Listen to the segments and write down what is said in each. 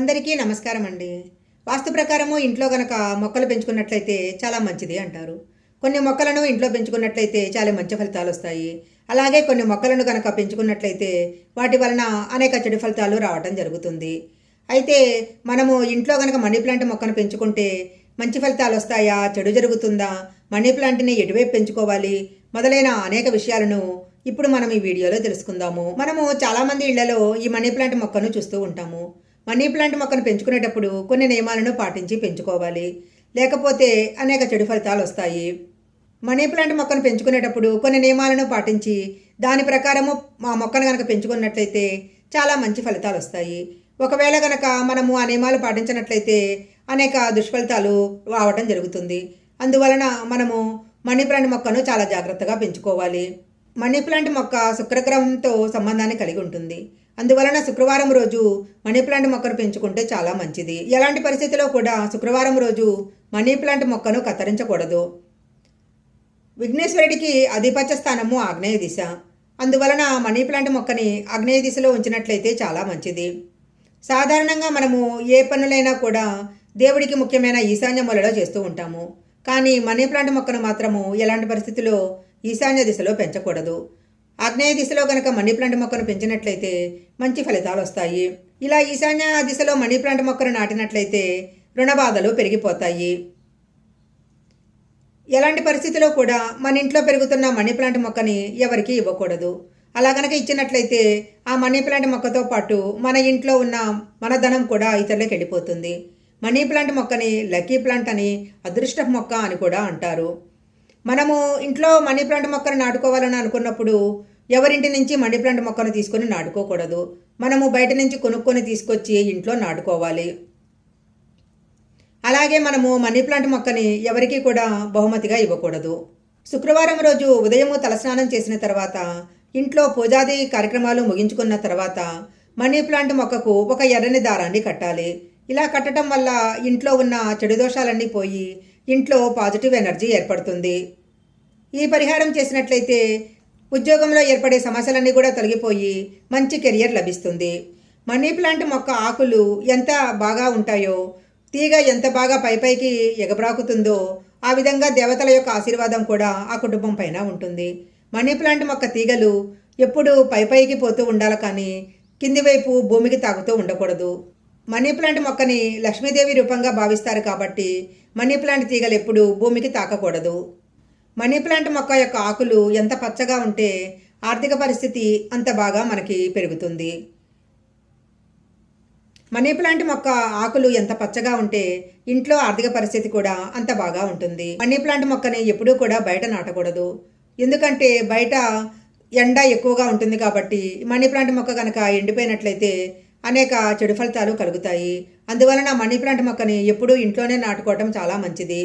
అందరికీ నమస్కారం అండి. వాస్తు ప్రకారము ఇంట్లో గనక మొక్కలు పెంచుకున్నట్లయితే చాలా మంచిది అంటారు. కొన్ని మొక్కలను ఇంట్లో పెంచుకున్నట్లయితే చాలా మంచి ఫలితాలు వస్తాయి. అలాగే కొన్ని మొక్కలను గనక పెంచుకున్నట్లయితే వాటి వలన అనేక చెడు ఫలితాలు రావటం జరుగుతుంది. అయితే మనము ఇంట్లో గనక మనీ ప్లాంట్ మొక్కను పెంచుకుంటే మంచి ఫలితాలు వస్తాయా? చెడు జరుగుతుందా? మనీ ప్లాంట్ని ఎటువైపు పెంచుకోవాలి? మొదలైన అనేక విషయాలను ఇప్పుడు మనం ఈ వీడియోలో తెలుసుకుందాము. మనము చాలామంది ఇళ్ళలో ఈ మనీ ప్లాంట్ మొక్కను చూస్తూ ఉంటాము. మనీ ప్లాంట్ మొక్కను పెంచుకునేటప్పుడు కొన్ని నియమాలను పాటించి పెంచుకోవాలి. లేకపోతే అనేక చెడు ఫలితాలు వస్తాయి. మనీ ప్లాంట్ మొక్కను పెంచుకునేటప్పుడు కొన్ని నియమాలను పాటించి దాని ప్రకారము మా మొక్కను కనుక పెంచుకున్నట్లయితే చాలా మంచి ఫలితాలు వస్తాయి. ఒకవేళ కనుక మనము ఆ నియమాలు పాటించినట్లయితే అనేక దుష్ఫలితాలు రావడం జరుగుతుంది. అందువలన మనము మనీ ప్లాంట్ మొక్కను చాలా జాగ్రత్తగా పెంచుకోవాలి. మనీ ప్లాంట్ మొక్క శుక్రగ్రహంతో సంబంధాన్ని కలిగి ఉంటుంది. అందువలన శుక్రవారం రోజు మనీ ప్లాంట్ మొక్కను పెంచుకుంటే చాలా మంచిది. ఎలాంటి పరిస్థితిలో కూడా శుక్రవారం రోజు మనీ ప్లాంట్ మొక్కను కత్తిరించకూడదు. విఘ్నేశ్వరుడికి ఆధిపత్య స్థానము ఆగ్నేయ దిశ. అందువలన మనీ ప్లాంట్ మొక్కని ఆగ్నేయ దిశలో ఉంచినట్లయితే చాలా మంచిది. సాధారణంగా మనము ఏ పనులైనా కూడా దేవుడికి ముఖ్యమైన ఈశాన్య మూలలో చేస్తూ ఉంటాము. కానీ మనీ ప్లాంట్ మొక్కను మాత్రము ఎలాంటి పరిస్థితుల్లో ఈశాన్య దిశలో పెంచకూడదు. ఆగ్నేయ దిశలో కనుక మనీ ప్లాంట్ మొక్కను పెంచినట్లయితే మంచి ఫలితాలు వస్తాయి. ఇలా ఈశాన్య దిశలో మనీ ప్లాంట్ మొక్కను నాటినట్లయితే రుణ బాధలు పెరిగిపోతాయి. ఎలాంటి పరిస్థితిలో కూడా మన ఇంట్లో పెరుగుతున్న మనీ ప్లాంట్ మొక్కని ఎవరికీ ఇవ్వకూడదు. అలా గనక ఇచ్చినట్లయితే ఆ మనీ ప్లాంట్ మొక్కతో పాటు మన ఇంట్లో ఉన్న మన ధనం కూడా ఇతరులకు వెళ్ళిపోతుంది. మనీ ప్లాంట్ మొక్కని లక్కీ ప్లాంట్ అని అదృష్ట మొక్క అని కూడా అంటారు. మనము ఇంట్లో మనీ ప్లాంట్ మొక్కను నాటుకోవాలని అనుకున్నప్పుడు ఎవరింటి నుంచి మనీ ప్లాంట్ మొక్కను తీసుకొని నాటుకోకూడదు. మనము బయట నుంచి కొనుక్కొని తీసుకొచ్చి ఇంట్లో నాటుకోవాలి. అలాగే మనము మనీ ప్లాంట్ మొక్కని ఎవరికి కూడా బహుమతిగా ఇవ్వకూడదు. శుక్రవారం రోజు ఉదయము తలస్నానం చేసిన తర్వాత ఇంట్లో పూజాది కార్యక్రమాలు ముగించుకున్న తర్వాత మనీ ప్లాంట్ మొక్కకు ఒక ఎర్రని దారాన్ని కట్టాలి. ఇలా కట్టడం వల్ల ఇంట్లో ఉన్న చెడు దోషాలన్నీ పోయి ఇంట్లో పాజిటివ్ ఎనర్జీ ఏర్పడుతుంది. ఈ పరిహారం చేసినట్లయితే ఉద్యోగంలో ఏర్పడే సమస్యలన్నీ కూడా తొలగిపోయి మంచి కెరియర్ లభిస్తుంది. మనీ ప్లాంట్ మొక్క ఆకులు ఎంత బాగా ఉంటాయో తీగ ఎంత బాగా పైపైకి ఎగబ్రాకుతుందో ఆ విధంగా దేవతల యొక్క ఆశీర్వాదం కూడా ఆ కుటుంబం పైన ఉంటుంది. మనీ ప్లాంట్ మొక్క తీగలు ఎప్పుడు పైపైకి పోతూ ఉండాలి కానీ కింది వైపు భూమికి తాగుతూ ఉండకూడదు. మనీ ప్లాంట్ మొక్కని లక్ష్మీదేవి రూపంగా భావిస్తారు కాబట్టి మనీ ప్లాంట్ తీగలు ఎప్పుడు భూమికి తాకకూడదు. మనీ ప్లాంట్ మొక్క యొక్క ఆకులు ఎంత పచ్చగా ఉంటే ఆర్థిక పరిస్థితి అంత బాగా మనకి పెరుగుతుంది. మనీ ప్లాంట్ మొక్క ఆకులు ఎంత పచ్చగా ఉంటే ఇంట్లో ఆర్థిక పరిస్థితి కూడా అంత బాగా ఉంటుంది. మనీ ప్లాంట్ మొక్కని ఎప్పుడూ కూడా బయట నాటకూడదు. ఎందుకంటే బయట ఎండ ఎక్కువగా ఉంటుంది కాబట్టి మనీ ప్లాంట్ మొక్క కనుక ఎండిపోయినట్లయితే అనేక చెడు ఫలితాలు కలుగుతాయి. అందువలన మనీ ప్లాంట్ మొక్కని ఎప్పుడూ ఇంట్లోనే నాటుకోవటం చాలా మంచిది.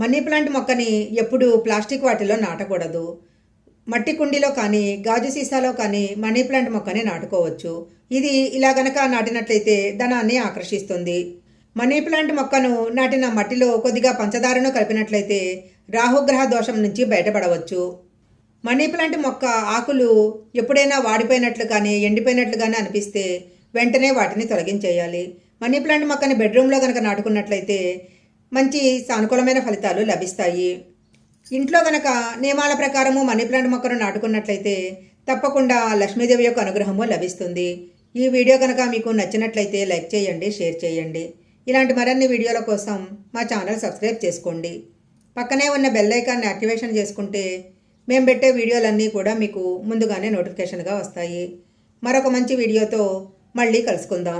మనీ ప్లాంట్ మొక్కని ఎప్పుడూ ప్లాస్టిక్ వాటిలో నాటకూడదు. మట్టి కుండీలో కానీ గాజు సీసాలో కానీ మనీ ప్లాంట్ మొక్కని నాటుకోవచ్చు. ఇది ఇలా గనక నాటినట్లయితే ధనాన్ని ఆకర్షిస్తుంది. మనీ ప్లాంట్ మొక్కను నాటిన మట్టిలో కొద్దిగా పంచదారను కలిపినట్లయితే రాహుగ్రహ దోషం నుంచి బయటపడవచ్చు. మనీ ప్లాంట్ మొక్క ఆకులు ఎప్పుడైనా వాడిపోయినట్లు కానీ ఎండిపోయినట్లు కానీ అనిపిస్తే వెంటనే వాటిని తొలగించేయాలి. మనీ ప్లాంట్ మొక్కని బెడ్రూమ్లో కనుక నాటుకున్నట్లయితే మంచి సానుకూలమైన ఫలితాలు లభిస్తాయి. ఇంట్లో గనక నియమాల ప్రకారము మనీ ప్లాంట్ మొక్కను నాటుకున్నట్లయితే తప్పకుండా లక్ష్మీదేవి యొక్క అనుగ్రహము లభిస్తుంది. ఈ వీడియో కనుక మీకు నచ్చినట్లయితే లైక్ చేయండి షేర్ చేయండి. ఇలాంటి మరిన్ని వీడియోల కోసం మా ఛానల్ సబ్స్క్రైబ్ చేసుకోండి. పక్కనే ఉన్న బెల్ ఐకాన్ని యాక్టివేషన్ చేసుకుంటే మేము పెట్టే వీడియోలన్నీ కూడా మీకు ముందుగానే నోటిఫికేషన్గా వస్తాయి. మరొక మంచి వీడియోతో మళ్ళీ కలుసుకుందాం.